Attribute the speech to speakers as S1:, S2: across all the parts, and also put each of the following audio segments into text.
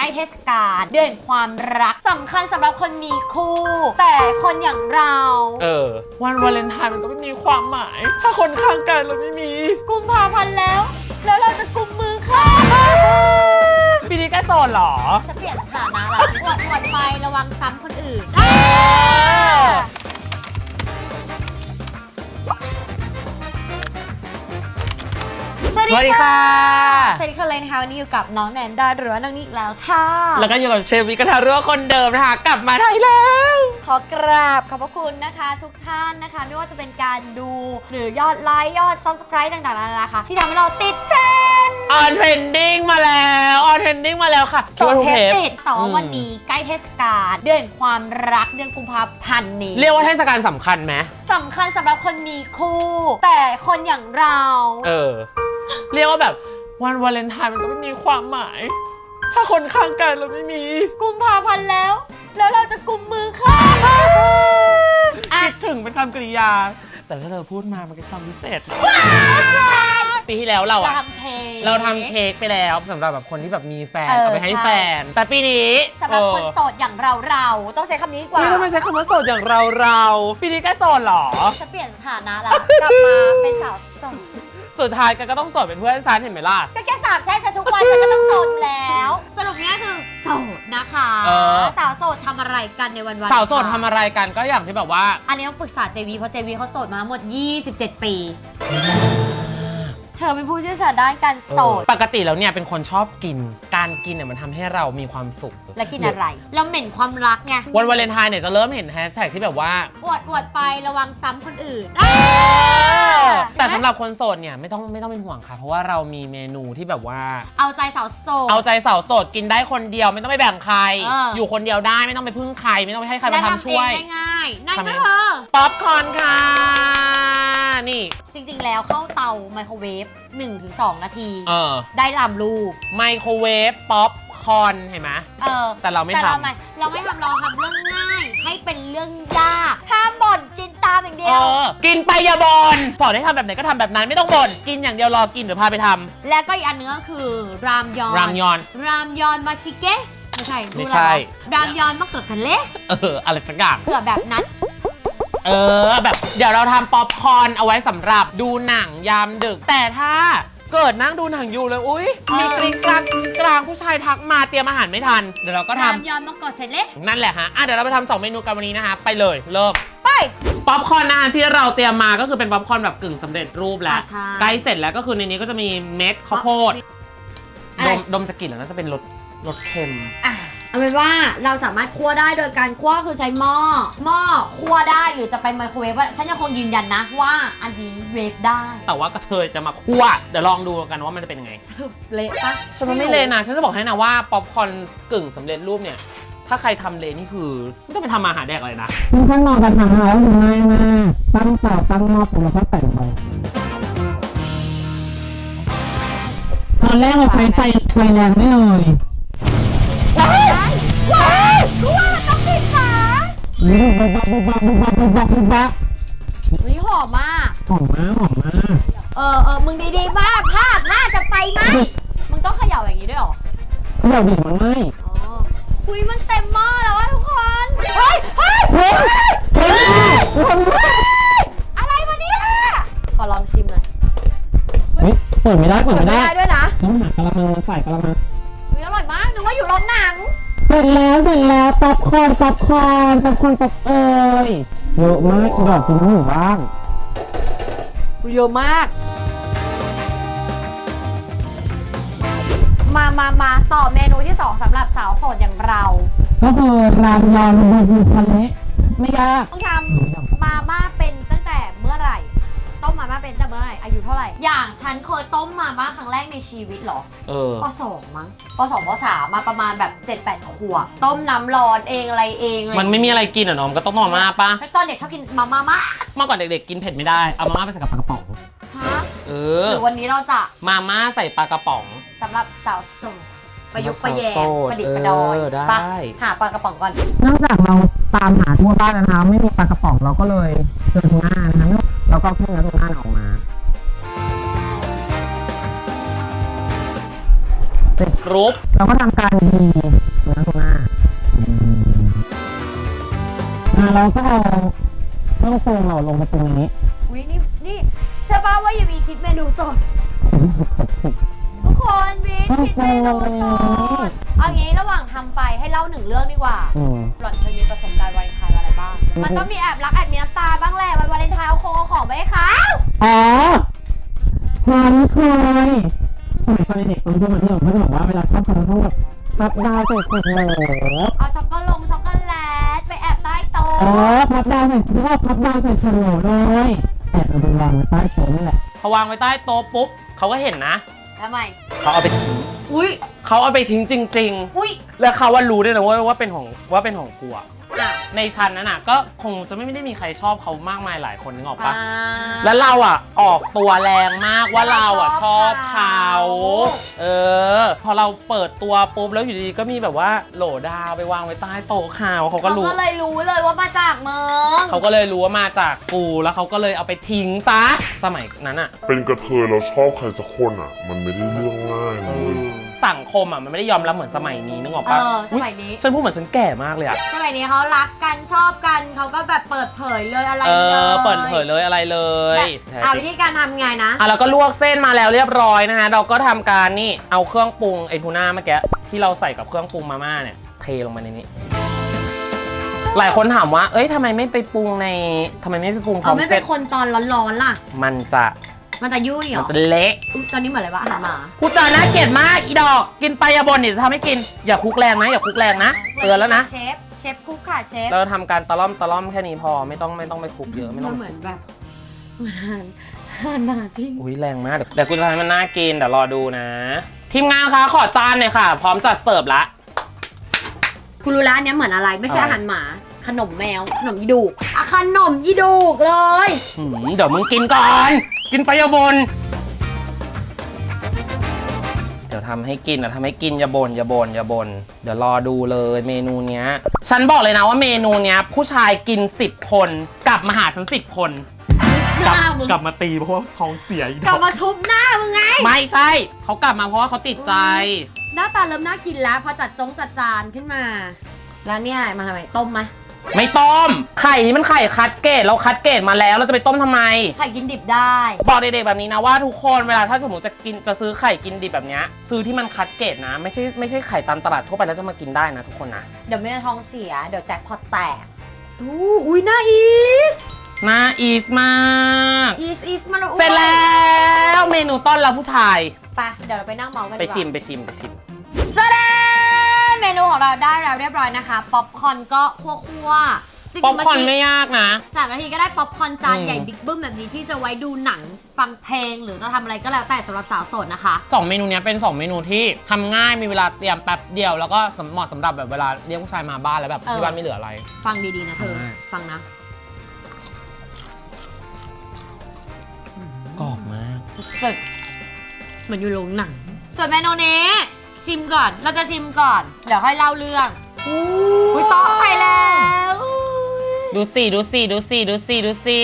S1: ล้เทศกาลเดือนแห่งความรักสำคัญสำหรับคนมีคู่ แต่คนอย่างเรา
S2: เออ วันวาเลนไทน์มันก็ไม่มีความหมาย ถ้าคนข้างกันเราไม่มี
S1: กุมภาพันธ์แล้ว แล้วเราจะกุมมือค่ะ
S2: ปีนี้ใกล้โสดเหรอ
S1: จะเปลี่ยนสถานะแล้วอวดอวดไประวังซ้ำคนอื่นสวัส
S2: สวัสดี
S1: ดีค่ะ
S2: ค่ะ
S1: สวัสดีค่ะเลยนะคะวันนี้อยู่กับน้องแนนดาหรือว่าน้องนิกแล้วค่ะ
S2: แล้วก็อยู่กับเชฟวิกระทาเรือคนเดิมนะคะกลับมาได้แล้ว
S1: ขอกราบขอบพระคุณนะคะ ทุกท่านนะคะ ไม่ว่าจะเป็นการดูหรือยอดไลค์ยอด subscribe ต่างๆนานาค่ะที่ทำให้เราติดเทรนด์
S2: ออนเทรนดิ้งมาแล้วออนเทรนดิ้งมาแล้วค่ะ
S1: โสดเทปติดแต่ว่า
S2: อืม
S1: วันนี้ใกล้เทศกาลเดือนแห่งความรักเดือนกุมภาพันธ์นี้
S2: เรียกว่าเทศกาลสำคัญไหม
S1: สำคัญสำหรับคนมีคู่ แต่คนอย่างเรา
S2: เออ เรียกว่าแบบวันวาเลนไทน์มันก็ไม่มีความหมาย ถ้าคนข้างกันเราไม่มี
S1: กุมภาพันธ์แล้ว แล้วเราจะกุมมือค่ะอะ
S2: คิดถึงเป็นคำกริยา แต่ถ้าเธอพูดมามันเป็นคำพิเศษนะปีที่แล้วเรา
S1: เรา
S2: อะ
S1: ทำเค้ก
S2: เราทำเค้กไปแล้วสำหรับแบบคนที่แบบมีแฟน
S1: เออ
S2: เอาไปให้
S1: ใช่
S2: แฟน แต่ปีนี้
S1: สำหรับคน
S2: เออ
S1: โสดอย่างเราเราๆต้องใช้คำนี้ดีกว่า
S2: นี่ทำไมใช้คำว่าโสดอย่างเราเราปีนี้ใกล้โสดเหรอ
S1: จะเปลี่ยนสถานะแล้วกลับมาเป็นสาวโสด
S2: สุดท้ายกันก็ต้องโสดเป็นเพื่อนฉันเห็นไหมล่ะ
S1: ก็แค่สาบใช้ฉันทุกวันฉันก็ต้องโสดอยู่แล้ว สรุปเนี้ยคือโสดนะคะ
S2: เออ
S1: สาวโสดทำอะไรกันในวันวัน
S2: สาวโสดทำอะไรกันก็อย่างที่แบบว่า
S1: อันนี้ต้องปรึกษาเจวีเพราะเจวีเขาโสดมาทั้งหมด 27 ปี เธอเป็นผู้เชี่ยวชาญด้านการโสด
S2: ปกติแล้วเนี่ยเป็นคนชอบกิน การกินเนี่ยมันทำให้เรามีความสุข
S1: และกินอะไร เราเหม็นความรักไง
S2: วันวาเลนไทน์เนี่ยจะเริ่มเห็นแฮชแท็กที่แบบว่า
S1: อวดอวดไประวังซ้ำคนอื่น
S2: แต่สำหรับคนโสดเนี่ยไม่ต้องไม่ต้องเป็นห่วงค่ะ เพราะว่าเรามีเมนูที่แบบว่า
S1: เอาใจสาวโสด
S2: เอาใจสาวโสดกินได้คนเดียวไม่ต้องไปแบ่งใคร
S1: เอออ
S2: อยู่คนเดียวได้ไม่ต้องไปพึ่งใคร ไม่ต้องไปให้ใคร
S1: และ
S2: มาทำ
S1: ทำเอ
S2: ช่วย
S1: งง่ายๆ นั่น
S2: ทำไง
S1: ก็คือ
S2: ป๊อปคอร์นค่ะ นี่
S1: จริงๆ แล้วเข้าเตาไมโครเวฟ1-2 นาที
S2: เออ
S1: ได้ตามรูป
S2: ไมโครเวฟป๊อปคอร์นเห็นไหม
S1: เออ
S2: แต่เราไม่
S1: แต่
S2: ทำ
S1: เราไม่เราไม่ทำเราทำเรื่องง่าย ให้เป็นเรื่องยากห้ามบ่นกินตามอย่างเดี
S2: เอ
S1: ยว
S2: อ กินไปอย่าบน่นสอนให้ทำแบบไหนก็ทำแบบนั้นไม่ต้องบ่นกินอย่างเดียวรอกินเดี๋ยวพาไปท
S1: และก็อีกอันนึงก็คือรามยอนำ
S2: รามยอน
S1: รามยอนมาชิเกะไม่ใช่
S2: ไม่
S1: พูด
S2: ใช่
S1: อะไรวะรามยอนมะเขือทะเล
S2: เออ อะไรสักอย่าง
S1: เผื่อแบบนั้น
S2: เออ แบบเดี๋ยวเราทำป๊อปคอร์นเอาไว้สำหรับดูหนังยามดึก แต่ถ้าเกิดนั่งดูหนังอยู่เลยอุ้ยมีกริ๊งกลางกริ๊งกลางผู้ชายทักมาเตรียมอาหารไม่ทัน เดี๋ยวเราก็ท
S1: รามยอนมะเขือเทะเลำ
S2: นั่นแหละฮะ อะเดี๋ยวเราไปทำสองเมนูกันวันนี้นะคะ ไปเลย เริ่ม
S1: ไป
S2: ป๊อปคอร์นนะคะที่เราเตรียมมาก็คือเป็นป๊อปคอร์นแบบกึ่งสำเร็จรูปแล้ว
S1: อะใช่
S2: ใกล้เสร็จแล้วก็คือในนี้ก็จะมีเม็ดข้าวโพด
S1: อะไร
S2: ดมดมจะกลิ่นแล้วน่าจะเป็นรสรสเค็ม
S1: อะ เอาเป็นว่าเราสามารถคั่วได้โดยการคั่วคือใช้หม้อหม้อคั่วได้หรือจะไปไมโครเวฟว่าฉันยังคงยืนยันนะว่าอันนี้เวฟได้
S2: แต่ว่ากระเทยจะมาคั่วเดี๋ยวลองดูกันว่ามันจะเป็นยังไง
S1: เละปะ
S2: ฉันว่าไม่เลวนะฉันจะบอกให้นะว่าป๊อปคอร์นกึ่งสำเร็จรูปเนี่ย ถ้าใครทำเลวนี่คือไม่ต้องไปทำอาหารแดกอะไรนะ
S3: ซึ่งขั้นตอนการทำนะคะก็คือง่ายมากตั้งเตาตั้งหม้อปุ๊บแล้วก็ใส่ลงไปตอนแรกเราใช้ไฟไฟแรงได้เลย บุบบับบุบบับบุบบับบุบบับบุบบับ
S1: วิหอมมาก
S3: หอมมากหอมมาก
S1: เออเออมึงดีๆมากผ้าผ้าจะไปไหมมึงต้องเขย่าอย่างนี้ด้วยเหรอ
S3: เดี๋ยวดิมันไหม
S1: อ๋อคุยมันเต็มหม้อแล้วอะทุกคน เฮ้ยเฮ้ย
S3: เฮ้ยเฮ้ยทำไม
S1: อะไรวะเนี่ยขอลองชิมหน่อย
S3: เฮ้ยเปิดไม่ได้เปิด
S1: เปิด
S3: ไม่
S1: ไม่
S3: ได้
S1: ได้ด้วยนะ
S3: ต้องหากระมังมาใส่กระมัง
S1: อุ๊ยอร่อยมากนึกว่าอยู่โรงหนัง
S3: เสร็จแล้วเสร็จแล้วป๊อปคอร์นป๊อปคอร์นป๊อปคอร์นป๊อปเอ้ยเยอะมากอีดอกกินหมู่บ้าน
S1: เยอะมาก มามามาต่อเมนูที่ 2สำหรับสาวโสดอย่างเรา
S3: ก็คือรามยอนบูบูทะเลไม่ยาก
S1: ต้องทำมาม่า เป็นตั้งแต่เมื่อไหร่อายุเท่าไหร่ อย่างฉันเคยต้มมาม่าครั้งแรกในชีวิตเหรอ
S2: เออ
S1: ปสองมั้งปสองปสามมาประมาณแบบเจ็ดแปดขวบต้มน้ำร้อนเองอะไรเองเลย
S2: มันไม่มีอะไรกินอะน้องก็ต้องนอนมาปะ
S1: แล้วตอนเด็กชอบกินมาม่ามาก
S2: เมื่อก่อนเด็กๆกินเผ็ดไม่ได้เอามาม่าไปใส่กับปลากระป๋อง
S1: ฮะ
S2: เอ
S1: ห
S2: อ
S1: รือวันนี้เราจะ
S2: มาม่าใส่ปลากระป๋อง
S1: สำหรับสาวโสดประยุกต์ประแย
S2: สำหรับสาว
S1: ง
S2: โสด
S1: ประดิษฐ์ประดอย
S2: เออได้
S1: ปะหาปลากระป๋องก่อน
S3: นอกจากเราตามหาทั่วบ้านแล้วนะคะ ไม่มีปลากระป๋องเราก็เลยเจอทูน่านะคะ เราก็เอาเครื่องเนื้อทูน่าออกมาเสร็จ
S2: กรุบ
S3: เราก็ทำการดีนะคุณหน้าอ่าเราก็เอาเครื่องปรุงเราลงไปตรงนี้
S1: วินี่นี่ใช่ป่าว่าอย่ามีคิดเมนูสด ทุกคนวินคิดเมนูสดเอางี้ระหว่างทำไปให้เล่าหนึ่งเรื่องดีกว่า
S3: อืม
S1: หล่อนเคยมีประสบการณ์วาเลนไทน์อะไร บ้าง มันต้องมีแอบรักแอบมีน้ำตาบ้างแหละวันวาเลนไทน์เอาคงเอาของไปให้เขา
S3: อ๋อฉันเคยสมัยตอนเด็กตอนที่มันเรื่องเขาจะบอกว่าเวลาชอบทำเขาแบบพับดาวใส่ขวดโหล
S1: เอาช็อกโกแลตช็อกโกแลตไปแอบใต้โต๊
S3: เอะอพับดาวใส่ชอบพับดาวใส่ขวดโหลเลยแอบเอาไปวางไว้ใต้โต๊ะนี่แหละ
S2: พอวางไว้ใต้โต๊ะปุ๊บเขาก็เห็นนะ
S1: ทำไม
S2: เขาเอาไปทิ้ง
S1: อุ้ย
S2: เขาเอาไปทิ้งจริง
S1: อุ้ย
S2: ๆ แล้วเขาว่ารู้ด้วยนะว่าว่าเป็นของว่าเป็นของกูอะ
S1: อะ
S2: ในชั้นนั้นอะก็คงจะไม่ได้มีใครชอบเขามากมายหลายคนนึกออกปะ
S1: อ่า
S2: แล้วเราอะออกตัวแรงมากว่าเราอะชอบเขาเออ พอเราเปิดตัวปุ๊บแล้วอยู่ดีๆก็มีแบบว่าโหลดาวไปวางไว้ใต้โต๊ะข่าวเขาก็
S1: เขา
S2: รู้
S1: ก็เลยรู้เลยว่ามาจากเมือง
S2: เขาก็เลยรู้ว่ามาจากกูแล้วเขาก็เลยเอาไปทิ้งซะสมัยนั้นอะ
S4: เป็นกระเทยเราชอบใครสักคนอะ มันไม่ได้เรื่องง่ายเลย
S2: สังคมอะมันไม่ได้ยอมรับเหมือนสมัยนี้นึกออก
S1: เอ
S2: ปะ
S1: อสมัยนี้
S2: ฉันพูดเหมือนฉันแก่มากเลยอะ
S1: สมัยนี้เขารักกันชอบกันเขาก็แบบเปิดเผยเลยอะไร
S2: เอ
S1: เลย
S2: อ เปิดเผยเลยอะไรเลย
S1: แบบเอาวิธีการทำไงนะ
S2: อะแล้วก็ลวกเส้นมาแล้วเรียบร้อยนะฮะเราก็ทำการนี่เอาเครื่องปรุงไอทูน่าเมื่อกี้ที่เราใส่กับเครื่องปรุงมาม่าเนี่ยเทลงมาในนี้ หลายคนถามว่า เอ้ยทำไมไม่ไปปรุงในทำไมไม่ไปปรุงพร้
S1: เอา
S2: อม
S1: ไม่
S2: เส
S1: เป็
S2: ร็
S1: น
S2: จ
S1: คนตอนร้อนๆล่ะ
S2: มันจะ
S1: มันจะยุ่ยเหร
S2: มัน
S1: อ
S2: จะเละ
S1: อุ๊ยตอนนี้เหมือนอะไรวะอาหารหมา
S2: กูจาน่าเกลียดมากอีดอก กินไปอย่าบ่นเดี๋ยวจะทำให้กิน อย่าคุกแรงนะอย่าคุกแรงนะเตือนแล้วนะ
S1: เชฟ เชฟคุกค่ะเชฟ
S2: เราทำการตะล่อมตะล่อมแค่นี้พอไม่ต้องไม่ต้องไปคุกเยอะไม่ต้
S1: มั
S2: อนง
S1: เหมือนแบบเหมือนอาหารอาหารหมาจริง
S2: อุ้ยแรงมากเดี๋ยวเดี๋ยวกูจะทำให้มันน่ากินเดี๋ยวรอดูนะ ทีมงานคะขอจานหน่อยค่ะ พร้อมจัดเสิร์ฟละ
S1: คุณรู้แล้วอันเนี้ยเหมือนอะไรไม่ใช่
S2: อะไร
S1: อาหารหมา ขนมแมว ขนมยีดูกอะขนมยีดูกเลย
S2: หืมเดี๋ยวมึงกินก่อน กินไปอย่าบน เดี๋ยวทำให้กินเดี๋ยวทำให้กินอย่าบนอย่าบนอย่าบน เดี๋ยวรอดูเลยเมนูเนี้ย ฉันบอกเลยนะว่าเมนูเนี้ย ผู้ชายกิน 10 คน กลับมาหาฉัน 10 คน
S1: หน้ามึง
S2: กลับมาตีเพราะว่าท้องเสียอีก
S1: กลับมาทุบหน้ามึงไง
S2: ไม่ใช่เขากลับมาเพราะว่าเขาติดใจ
S1: หน้าตาเริ่มน่ากินแล้วพอจัดจงจัดจานขึ้นมา แล้วเนี่ยมาทำไมต้มไหม
S2: ไม่ต้ม ไข่นี่มันไข่คัดเกรดเราคัดเกรดมาแล้ว เราจะไปต้มทำไม
S1: ไข่กินดิบได้
S2: บอกเด็กๆแบบนี้นะว่าทุกคนเวลาถ้าสมมติจะกินจะซื้อไข่กินดิบแบบเนี้ยซื้อที่มันคัดเกรดนะ ไม่ใช่ไม่ใช่ไข่ตามตลาดทั่วไปแล้วจะมากินได้นะทุกคนนะ
S1: เดี๋ยวไม่ได้ท้องเสีย เดี๋ยวแจ็คพอตแตกอู้อุ้ยน่าอีส
S2: น่าอีสมาก
S1: อีสอีสมาแล้ว
S2: เสร็จแล้วเมนูต้อนรับผู้ชาย
S1: ไปเดี๋ยวเราไปนั่งเมาส์กัน
S2: ไป
S1: ดีกว่า
S2: ชิมไปชิมไปชิม
S1: จ้าดาเม นูของเราได้แล้วเรียบร้อยนะคะ ป๊อปคอร์นก็คั่วๆจริงๆ
S2: ป๊อปคอร์น
S1: เมื่
S2: ไม่ยากนะ
S1: สามนาทีก็ได้ป๊อปคอร์นจาน
S2: อืม
S1: ใหญ่บิ๊กบึ้มแบบนี้ที่จะไว้ดูหนังฟังเพลง หรือจะทำอะไรก็แล้วแต่สำหรับสาวโสดนะคะ
S2: สองเมนูเนี้ยเป็นสองเมนูที่ทำง่ายมีเวลาเตรียมแป๊บเดียวแล้วก็สำเหมาะสำหรับแบบเวลาเรียกผู้ชายมาบ้านแล้วแบบ
S1: เออ
S2: ที่บ้านไม่เหลืออะไร
S1: ฟังดีๆนะเธอ
S2: อ่า
S1: ฟังนะ
S2: กรอบมาก
S1: สุดๆเหมือนอยู่โรงหนัง ส่วนเมนูนี้ ชิมก่อน เราจะชิมก่อน เดี๋ยวค่อยเล่าเรื่องอุ้ยต้องไปแล้ว
S2: ดูสิดูสิดูสิดูสิดูสิ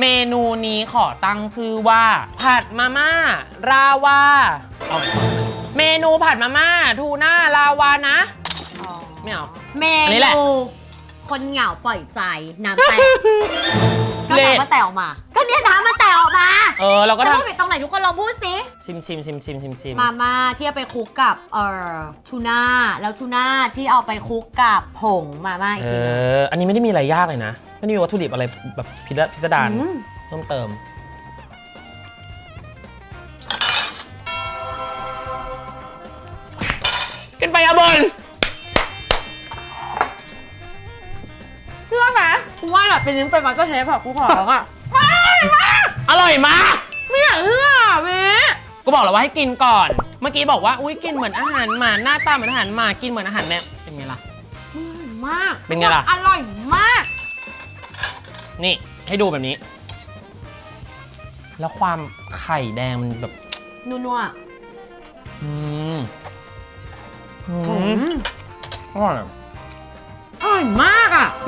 S2: เมนูนี้ขอตั้งชื่อว่า ผัดมาม่าราวาเอาใหม่เมนูผัดมาม่าทูน่าลาวานะ ไม่เอา
S1: เม
S2: อันนี้แหละ
S1: นูคนเหงาปล่อยใจน้ำแตก ก็
S2: เละ
S1: น้ำมาแตกออกมา ก็เนี่ยน้ำมาแตกออกมา
S2: เออเราก็
S1: จะ
S2: ท
S1: พูดผิดตรงไหนทุกคนลองพูดสิำ
S2: ชิมชิมชิมชิมชิมชิม
S1: มาม่าที่เอาไปคลุกกับเอ่อทูน่าแล้วทูน่าที่เอาไปคลุกกับผงมาม่าอีก
S2: เอ
S1: ทีหนึง
S2: อ อันนี้ไม่ได้มีอะไรยากเลยนะ ไม่ได้มีวัตถุดิบอะไรแบบพิสพิสดาร
S1: อืม
S2: เพิ่มเติม กู
S1: ว่าแบบเป็นนิ้งเป็นมันก็เทปอะกูขอแล้วอะ
S2: อร่อยมาก
S1: ไม่อยากเชื่อเว้
S2: ก็บอกแล้วว่าให้กินก่อน เมื่อกี้บอกว่า อุ้ยกินเหมือนอาหารหมา หน้าตาเหมือนอาหารหมา กินเหมือนอาหารแมวเป็นไงล่ะ
S1: มาก
S2: เป็นไงล่ะ
S1: อร่อยมาก
S2: นี่ให้ดูแบบนี้ แล้วความไข่แดงมันแบบ
S1: นัว
S2: อืม อื
S1: ๆอื
S2: ม
S1: ม
S2: อร่อย
S1: อร่อยมากอะ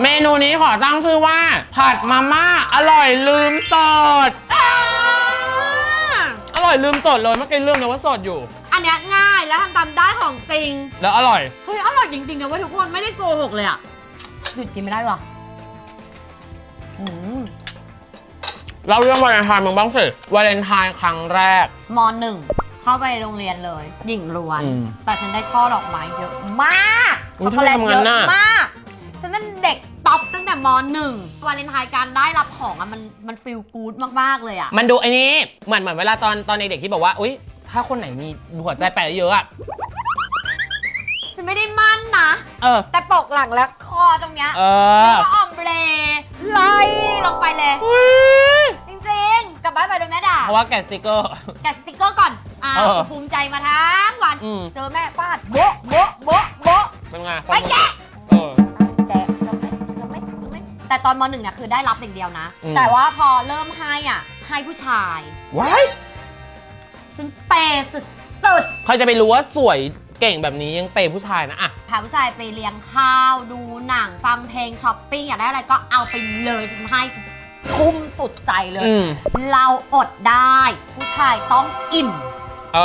S2: เมนูนี้ขอตั้งชื่อว่า ผัดมาม่าอร่อยลืมสดอร่อยลืมสดเลยเมื่อกี้ลืมเลยว่าสดอยู่
S1: อันเนี้ยง่ายแล้วทำตามได้ของจริง
S2: แล้วอร่อย
S1: เฮ้ยอร่อยจริงๆนะเว้ยทุกคนไม่ได้โกหกเลยอะหยุดกินไม่ได้หรออืม
S2: เราเรื่องวาเลนไทน์มึงบ้างสิวาเลนไทน์ครั้งแรก
S1: มหนึ่งเข้าไปโรงเรียนเลย หญิงล้วน
S2: อืม
S1: แต่ฉันได้ช่อดอกไม้เยอะมาก
S2: อุ๊
S1: ช็
S2: ย
S1: อกโกแลต
S2: ทำไม
S1: เย
S2: ทำงั้น
S1: อะ
S2: น่ะ
S1: มาก ฉันเป็นเด็กป๊อปตั้งแต่มหนึ่งวาเลนไทน์การได้รับของอะมันมันฟีลกู๊ดมาก ๆ เลยอะ
S2: มันดูไอ้นี้เหมือนเหมือนเวลาตอนตอนเด็กๆที่บอกว่า อุ้ยถ้าคนไหนมีหัวใจแปะเยอะอะ
S1: ฉันไม่ได้มั่นนะ
S2: เออ
S1: แต่ปกหลังและคอตรงเนี้ย
S2: เออ
S1: ก็ออมเบรไล่ลงไปเลย จริงๆกลับบ้านไปโดนแม่ด่า
S2: เพราะว่าแกะสติกเกอร์
S1: แกะสติกเกอร์ก่อนอ่า
S2: เออ
S1: ภูมิใจมาทั้งวัน
S2: อืม
S1: เจอแม่ฟาดโบ๊ะโบ๊ะโบ๊ะโบ๊ะ
S2: เป็นไง
S1: ไปแกะ
S2: เออ
S1: แต่ตอนมหนึ่งเนี่ยคือได้รับอย่างเดียวนะ
S2: อืม
S1: แต่ว่าพอเริ่มให้อะให้ผู้ชาย
S2: ว้าย
S1: ฉันเปย์สุด
S2: ใครจะไปรู้ว่าสวยเก่งแบบนี้ยังเปย์ผู้ชายนะอะ
S1: ๆพาผู้ชายไปเลี้ยงข้าว ดูหนัง ฟังเพลงช้อปปิ้งอยากได้อะไรก็เอาไปเลยฉันให้ฉันคุ้มสุดใจเลย
S2: อืม
S1: เราอดได้ ผู้ชายต้องอิ่ม
S2: เอ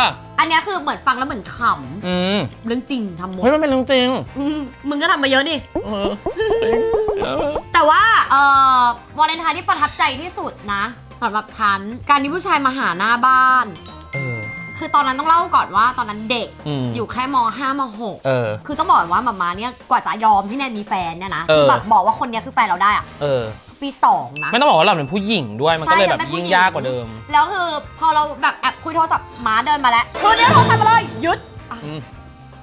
S2: อ
S1: อันเนี้ยคือเหมือนฟังแล้วเหมือนข
S2: อืมำ
S1: เรื่องจริงทำหมด
S2: เฮ้ยมันเป็นเรื่องจริง
S1: อืมมึงก็ทำมาเยอะนี่
S2: เออจริงเออ
S1: แต่ว่าเอ่อวาเลนไทน์ที่ประทับใจที่สุดนะสำหรับฉันการที่ผู้ชายมาหาหน้าบ้าน
S2: เออ
S1: คือตอนนั้นต้องเล่าก่อนว่าตอนนั้นเด็ก
S2: อืม
S1: อยู่แค่ม5ม
S2: เออ
S1: 6คือต้องบอกว่ามามาเนี่ยกว่าจะยอมที่แนนมีแฟนเนี่ยนะ
S2: เออ
S1: แบบบอกว่าคนเนี้ยคือแฟนเราได้อะ
S2: เออ
S1: ปีสองนะ
S2: ไม่ต้องบอกว่าเราเป็นผู้หญิงด้วยมันก็เลย
S1: ใช่
S2: แบบ
S1: เป็นผู้
S2: ยิ่ง
S1: หญิง
S2: ยากกว่าเดิม
S1: แล้วคือพอเราแบบแอบคุยโทรศัพท์ม้าเดินมาแล้วคือเดินโทรศัพท์มาเลยหยุดอะ
S2: อืม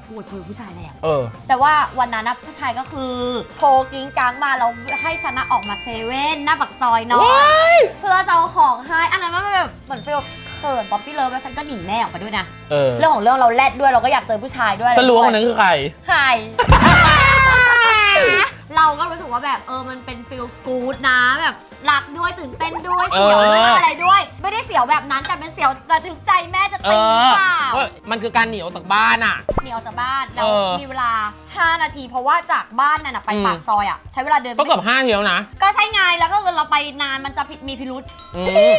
S1: พูดคุยกับผู้ชายแล้ว
S2: เออ
S1: แต่ว่าวันนั้นนะผู้ชายก็คือโทรกิ้งกลางมาเราให้ชนะออกมาเซเว่นหน้าปากซอยหน้อย เพื่อจะเอาของให้อันนั้นมันแบบเหมือนฟีลเขินป๊อปปี้เลิฟแล้วฉันก็หนีแม่ออกไปด้วยนะ
S2: เออ
S1: เรื่องของเรื่องเราแลดด้วยเราก็อยากเจอผู้ชายด้วย
S2: สรุปว่าคนนั้นคือใคร
S1: ใคร เราก็รู้สึกว่าแบบเออมันเป็นฟีลกู๊ดนะแบบรักด้วยตื่นเต้นด้วยเสียวด้วย
S2: เอออ
S1: อะไรด้วย ไม่ได้เสียวแบบนั้นแต่เป็นเสียวระทึกใจแม่จะ
S2: เอ
S1: ตี
S2: อ
S1: เปล่า
S2: เว้ยมันคือการหนีออกจากบ้านอะ
S1: หนีออกจากบ้านแล้ว
S2: เออ
S1: มีเวลา 5 นาที เพราะว่าจากบ้านนั่นนะไป
S2: อืม
S1: ปากซอยอะใช้เวลาเดิน
S2: ก็เกือบห้าเที่ยวนะ
S1: ก็ใช่ไงแล้วก็คือเราไปนานมันจะผิดมีพิรุษ
S2: อืม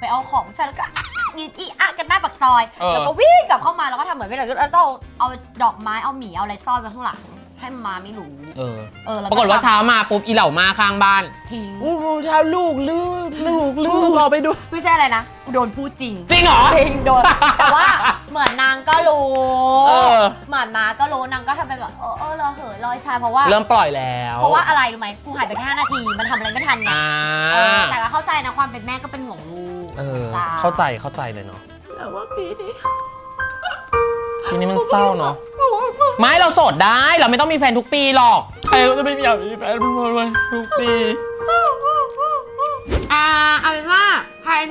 S1: ไปเอาของเสร็จแล้วก็อีอีอะกันหน้าปากซอย
S2: เออ
S1: แล้วก็วิ่งกลับเข้ามาแล้วก็ทำเหมือนไม่ได้แล้วก็เอาเอาดอกไม้เอาหมีเอาอะไรซ่อนไว้ข้างหลัง ให้มันมาไม่รู้
S2: เออ
S1: เออแล้ว
S2: ปรากฏว่าเช้ามาปุ๊บอีเหล่ามาข้างบ้าน
S1: ทิ้ง
S2: อู้หูเช้าลูกลูกลูกลูกออกไปดู
S1: ไม่ใช่อะไรนะกูโดนพูดจริง
S2: จริงเหรอ
S1: จริงโดน แต่ว่าเหมือนนางก็รู้
S2: เออ
S1: เหมือนมาก็รู้นางก็ทำเป็นแบบเออเออเราเหยลอยชายเพราะว่า
S2: เริ่มปล่อยแล้ว
S1: เพราะว่าอะไรรู้ไหมกูหายไปแค่5นาที มันทำอะไรไม่ทันไง
S2: อ่า
S1: เออแต่ก็เข้าใจนะความเป็นแม่ก็เป็นห่วงลูก
S2: เออ
S1: จ้
S2: เข้าใจเข้าใจเลยเนาะ
S1: แต่ว่าปีนี้
S2: ทีนี้มันเศร้าเนาะไม่เราโสดได้เราไม่ต้องมีแฟนทุกปีหรอกใครก็จะไม่อยากมีแฟนทุกคนเลยทุกปี
S1: อ่าเอาเป็นว่าใคร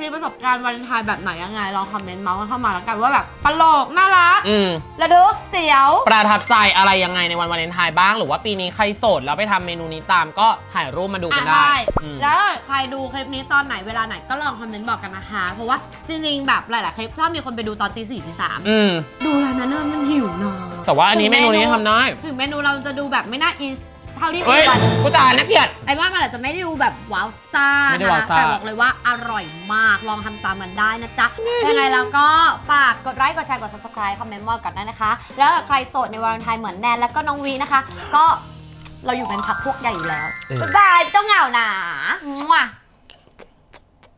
S1: มีประสบการณ์วาเลนไทน์แบบไหนยังไงลองคอมเมนต์เมาส์กันเข้ามาแล้วกันว่าแบบตลกน่ารัก
S2: อืม
S1: ระทึกเสียว
S2: ประทับใจอะไรยังไงในวันวาเลนไทน์บ้าง หรือว่าปีนี้ใครโสดแล้วไปทำเมนูนี้ตามก็ถ่ายรูปมาดูกันได้
S1: อะ
S2: อืม
S1: แล้วใครดูคลิปนี้ตอนไหนเวลาไหนก็ลองคอมเมนต์บอกกันนะคะ เพราะว่าจริงๆ แบบหลายๆ คลิปถ้ามีคนไปดูตอนตีสี่ตีสาม
S2: อืม
S1: ดูแล้วนะเนิ่มันหิวนะ
S2: แต่ว่าอันนี้เมนูนี้ทำได้
S1: ถึงเมนูเราจะดูแบบไม่น่าอิน เท่าที่
S2: เฮ้ย
S1: ควร
S2: กูจ่านักเกียรติ
S1: ไอ้ว่ามันอาจจะไม่ได้ดูแบบว้าวซ่า
S2: ไม่ได้
S1: นะ
S2: ว้าวซ่า
S1: แต่บอกเลยว่าอร่อยมากลองทำตามมันได้นะจ๊ะยังไงแล้วก็ฝากกดไลค์กดแชร์กด subscribe คอมเมนต์มากันได้นะคะ แล้วใครโสดในวาเลนไทน์เหมือนแนนแล้วก็น้องวีนะคะ ก็เราอยู่เป็นพักพวกใหญ่อยู่แล้วบ๊ายบายไม่ต้องเหงานะมั่ว